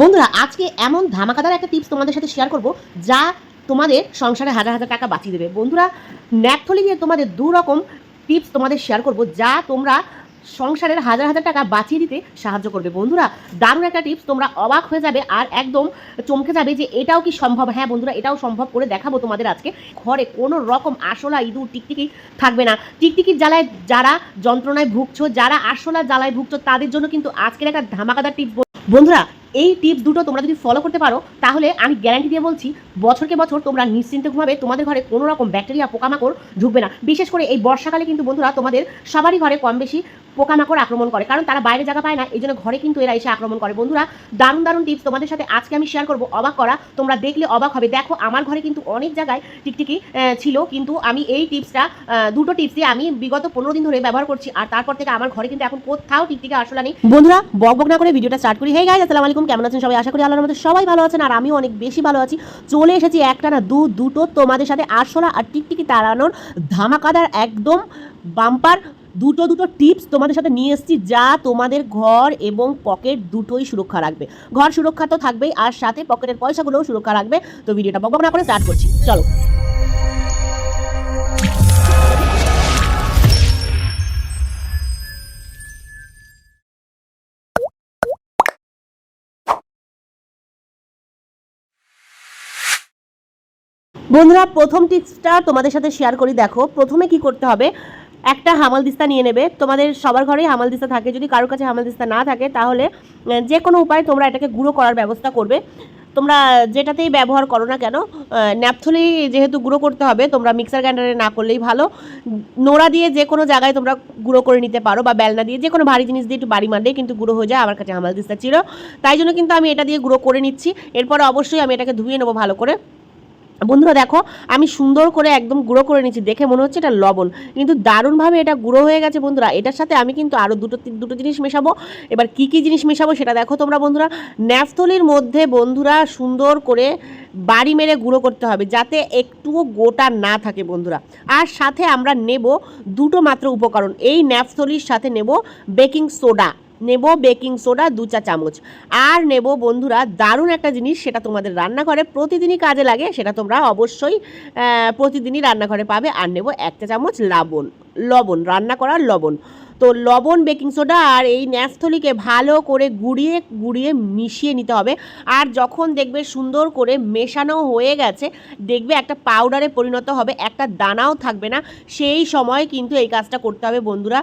বন্ধুরা, আজকে এমন ধামাকাদার একটা টিপস তোমাদের সাথে শেয়ার করব যা তোমাদের সংসারে হাজার হাজার টাকা বাঁচিয়ে দেবে। বন্ধুরা ন্যাপথলি নিয়ে তোমাদের দু রকম টিপস তোমাদের শেয়ার করব যা তোমরা সংসারের হাজার হাজার টাকা বাঁচিয়ে দিতে সাহায্য করবে। বন্ধুরা, দারুণ একটা টিপস তোমরা অবাক হয়ে যাবে আর একদম চমকে যাবে যে এটাও কি সম্ভব? হ্যাঁ বন্ধুরা, এটাও সম্ভব করে দেখাবো তোমাদের আজকে। ঘরে কোনো রকম আশলা ইঁদুর, টিকটিকি থাকবে না। টিকটিকির জ্বালায় যারা যন্ত্রণায় ভুগছো, যারা আরশোলা জ্বালায় ভুগছো, তাদের জন্য কিন্তু আজকের একটা ধামাকাদার টিপস বন্ধুরা এই টিপস দুটো তোমরা যদি ফলো করতে পারো, তাহলে আমি গ্যারান্টি দিয়ে বলছি, বছরকে বছর তোমরা নিশ্চিন্তে ঘুমাবে তোমাদের ঘরে কোনো রকম ব্যাকটেরিয়া পোকামাকড় ঢুকবে না। বিশেষ করে এই বর্ষাকালে কিন্তু বন্ধুরা তোমাদের সবারই ঘরে কম বেশি পোকামাকড় আক্রমণ করে, কারণ তারা বাইরে জায়গা পায় না, এই জন্য ঘরে কিন্তু এরা এসে আক্রমণ করে। বন্ধুরা, দারুণ দারুণ টিপস তোমাদের সাথে আজকে আমি শেয়ার করব। অবাক করা, তোমরা দেখলে অবাক হবে। দেখো, আমার ঘরে কিন্তু অনেক জায়গায় টিকটিকি ছিল, কিন্তু আমি এই টিপসটা দুটো টিপসই আমি বিগত পনেরো দিন ধরে ব্যবহার করছি। আর তারপর থেকে আমার ঘরে কিন্তু এখন কোথাও টিকটিকি আসলে নেই। বন্ধুরা, বক বক না করে ভিডিওটা স্টার্ট করি। হে গাইজ আসসালামু আলাইকুম। কেমন আছেন সবাই? আশা করি আল্লাহর মধ্যে সবাই ভালো আছেন, আর আমিও অনেক বেশি ভালো আছি। চলে এসেছি একটা না দু, দুটো তোমাদের সাথে আরশোলা আর টিকটিকি তাড়ানোর ধামাকাদার একদম বাম্পার দুটো দুটো টিপস তোমাদের সাথে নিয়ে এসেছি যা তোমাদের ঘর এবং পকেট দুটোই সুরক্ষা রাখবে। ঘর সুরক্ষা তো থাকবেই, আর সাথে পকেটের পয়সাগুলোও সুরক্ষা রাখবে। তো ভিডিওটা বক বক না করে স্টার্ট করছি। চলো। বন্ধুরা, প্রথম টিপসটা তোমাদের সাথে শেয়ার করি। দেখো, প্রথমে কি করতে হবে? একটা হামাল দিস্তা নিয়ে নেবে। তোমাদের সবার ঘরেই হামাল দিস্তা থাকে। যদি কারোর কাছে হামাল দিস্তা না থাকে, তাহলে যে কোনো উপায়ে তোমরা এটাকে গুঁড়ো করার ব্যবস্থা করবে। তোমরা যেটাতেই ব্যবহার করো না কেন ন্যাপথলি যেহেতু গুঁড়ো করতে হবে, তোমরা মিক্সার গ্রাইন্ডারে না করলেই ভালো। নোড়া দিয়ে যে কোনো জায়গায় তোমরা গুঁড়ো করে নিতে পারো বা বেলনা দিয়ে যে কোনো ভারী জিনিস দিয়ে একটু বাড়ি মারলেই কিন্তু গুঁড়ো হয়ে যায়, আমার কাছে হামাল দিস্তা ছিল। তাই জন্য কিন্তু আমি এটা দিয়ে গুঁড়ো করে নিচ্ছি। এরপরে অবশ্যই আমি এটাকে ধুয়ে নেব ভালো করে। বন্ধুরা দেখো, আমি সুন্দর করে একদম গুঁড়ো করে নিচ্ছি দেখে মনে হচ্ছে এটা লবণ। কিন্তু দারুণভাবে এটা গুঁড়ো হয়ে গেছে বন্ধুরা। এটার সাথে আমি কিন্তু আরও দুটো দুটো জিনিস মেশাবো। এবার কি কি জিনিস মেশাবো সেটা দেখো তোমরা বন্ধুরা। ন্যাফথলির মধ্যে বন্ধুরা সুন্দর করে বাড়ি মেরে গুঁড়ো করতে হবে, যাতে একটুও গোটা না থাকে বন্ধুরা। আর সাথে আমরা নেব দুটো মাত্র উপকরণ। এই ন্যাফথলির সাথে নেব বেকিং সোডা। নেব বেকিং সোডা, দু চা চামচ। আর নেব বন্ধুরা, দারুণ একটা জিনিস, সেটা তোমাদের রান্নাঘরে প্রতিদিনই কাজে লাগে, সেটা তোমরা অবশ্যই প্রতিদিনই রান্নাঘরে পাবে। আর নেব এক চা চামচ লাবণ, লবণ, রান্না করার লবণ। তো লবণ, বেকিং সোডা আর এই ন্যাফথলিকে ভালো করে গুঁড়িয়ে গুঁড়িয়ে মিশিয়ে নিতে হবে। আর যখন দেখবে সুন্দর করে মেশানো হয়ে গেছে, দেখবে একটা পাউডারে পরিণত হবে, একটা দানাও থাকবে না। সেই সময় কিন্তু এই কাজটা করতে হবে বন্ধুরা।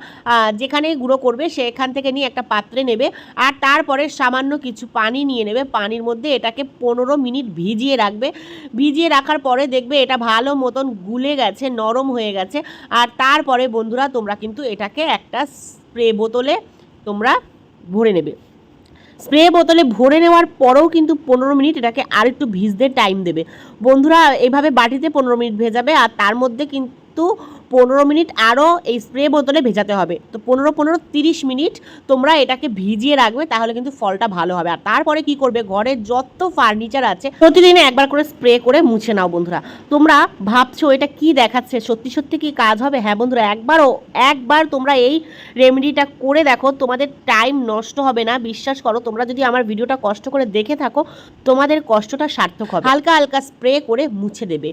যেখানে গুঁড়ো করবে সেখান থেকে নিয়ে একটা পাত্রে নেবে আর তারপরে সামান্য কিছু পানি নিয়ে নেবে। পানির মধ্যে এটাকে পনেরো মিনিট ভিজিয়ে রাখবে। ভিজিয়ে রাখার পরে দেখবে এটা ভালো মতন গুলে গেছে, নরম হয়ে গেছে। আর তারপরে বন্ধুরা তোমরা কিন্তু এটাকে একটা স্প্রে বোতলে তোমরা ভরে নেবে। স্প্রে বোতলে ভরে নেওয়ার পরেও কিন্তু পনেরো মিনিট এটাকে আর একটু ভিজতে টাইম দেবে। বন্ধুরা, এভাবে বাটিতে পনেরো মিনিট ভেজাবে আর তার মধ্যে কিন্তু পনেরো মিনিট আরও এই স্প্রে বোতলে ভেজাতে হবে। তো পনেরো পনেরো, তিরিশ মিনিট তোমরা এটাকে ভিজিয়ে রাখবে, তাহলে কিন্তু ফলটা ভালো হবে। আর তারপরে কি করবে, ঘরের যত ফার্নিচার আছে, প্রতিদিনে একবার করে স্প্রে করে মুছে নাও বন্ধুরা। তোমরা ভাবছ এটা কি দেখাচ্ছে? সত্যি সত্যি কি কাজ হবে? হ্যাঁ বন্ধুরা, একবারও, একবার তোমরা এই রেমেডিটা করে দেখো, তোমাদের টাইম নষ্ট হবে না। বিশ্বাস করো, তোমরা যদি আমার ভিডিওটা কষ্ট করে দেখে থাকো, তোমাদের কষ্টটা সার্থক হবে। হালকা হালকা স্প্রে করে মুছে দেবে।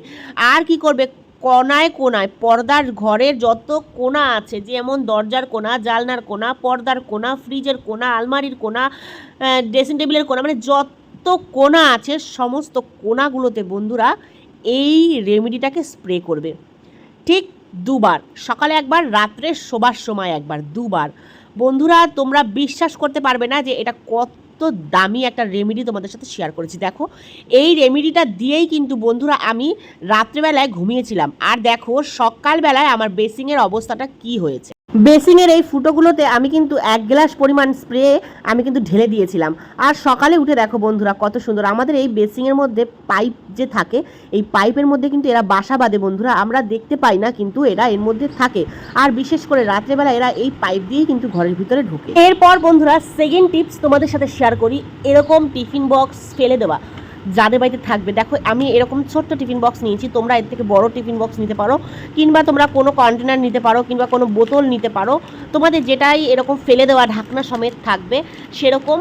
আর কি করবে? কোনায় কোনায়, পর্দার ঘরের যত কোনা আছে, যেমন দরজার কোনা জালনার কোনা পর্দার কোনা ফ্রিজের কোনা আলমারির কোনা ড্রেসিং টেবিলের কোণা মানে যত কোনা আছে, সমস্ত কোনাগুলোতে বন্ধুরা এই রেমেডিটাকে স্প্রে করবে। ঠিক দুবার, সকালে একবার, রাত্রে শোবার সময় একবার, দুবার। বন্ধুরা, তোমরা বিশ্বাস করতে পারবে না যে এটা কত দামি একটা রেমেডি তোমাদের সাথে শেয়ার করেছি। দেখো, এই রেমেডিটা দিয়েই কিন্তু বন্ধুরা আমি রাত্রেবেলায় ঘুমিয়েছিলাম। আর দেখো, সকালবেলায় আমার বেসিংয়ের অবস্থাটা কি হয়েছে? বেসিংয়ের এই ফুটোগুলোতে আমি কিন্তু এক গ্লাস পরিমাণ স্প্রে আমি কিন্তু ঢেলে দিয়েছিলাম। আর সকালে উঠে দেখো বন্ধুরা কত সুন্দর, আমাদের এই বেসিংয়ের মধ্যে পাইপ যে থাকে, এই পাইপের মধ্যে কিন্তু এরা বাসা বাঁধে বন্ধুরা, আমরা দেখতে পাই না কিন্তু এরা এর মধ্যে থাকে। আর বিশেষ করে রাত্রেবেলা এরা এই পাইপ দিয়েই কিন্তু ঘরের ভিতরে ঢোকে। এরপর বন্ধুরা সেকেন্ড টিপস তোমাদের সাথে শেয়ার করি, এরকম টিফিন বক্স ফেলে দেওয়া। যাদের বাড়িতে থাকবে। দেখো, আমি এরকম ছোট্ট টিফিন বক্স নিয়েছি, তোমরা এর থেকে বড় টিফিন বক্স নিতে পারো, কিংবা তোমরা কোনো কন্টেনার নিতে পারো, কিংবা কোনো বোতল নিতে পারো। তোমাদের যেটাই এরকম ফেলে দেওয়া ঢাকনা সমেত থাকবে, সেরকম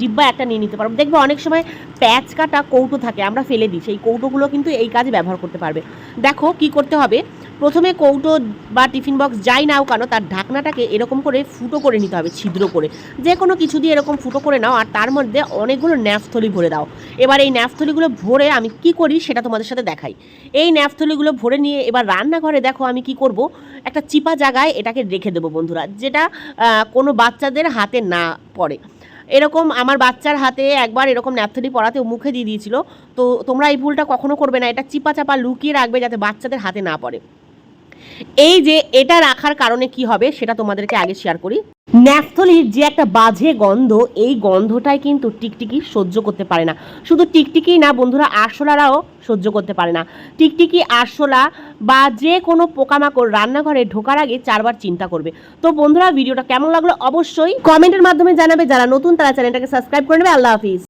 ডিব্বা একটা নিয়ে নিতে পারো। দেখবে অনেক সময় প্যাচ কাটা কৌটো থাকে, আমরা ফেলে দিই, সেই কৌটোগুলো কিন্তু এই কাজে ব্যবহার করতে পারবে। দেখো, কি করতে হবে? প্রথমে কৌটো বা টিফিন বক্স যাই নাও কেন, তার ঢাকনাটাকে এরকম করে ফুটো করে নিতে হবে, ছিদ্র করে। যে কোনো কিছু দিয়ে এরকম ফুটো করে নাও, আর তার মধ্যে অনেকগুলো ন্যাফথলি ভরে দাও। এবার এই ন্যাফথলিগুলো ভরে আমি কি করি সেটা তোমাদের সাথে দেখাই। এই ন্যাফথলিগুলো ভরে নিয়ে এবার রান্নাঘরে দেখো আমি কি করব, একটা চিপা জায়গায় এটাকে রেখে দেবো বন্ধুরা, যেটা কোনো বাচ্চাদের হাতে না পড়ে। এরকম আমার বাচ্চার হাতে একবার এরকম ন্যাপথলি পড়াতে মুখে দিয়ে দিয়েছিল, তো তোমরা এই ভুলটা কখনো করবে না, এটা চিপা চাপা লুকিয়ে রাখবে যাতে বাচ্চাদের হাতে না পড়ে। এই যে এটা রাখার কারণে কি হবে সেটা তোমাদেরকে আগে শেয়ার করি। ন্যাফথলির যে একটা বাজে গন্ধ, এই গন্ধটাই কিন্তু টিকটিকি সহ্য করতে পারে না। শুধু টিকটিকি না বন্ধুরা, আরশোলারাও সহ্য করতে পারে না। টিকটিকি, আরশোলা বা যে কোনো পোকামাকড় রান্নাঘরে ঢোকার আগে চারবার চিন্তা করবে। তো বন্ধুরা, ভিডিওটা কেমন লাগল অবশ্যই কমেন্টের মাধ্যমে জানাবে। যারা নতুন, তারা চ্যানেলটাকে সাবস্ক্রাইব করে নেবে। আল্লাহ হাফিজ।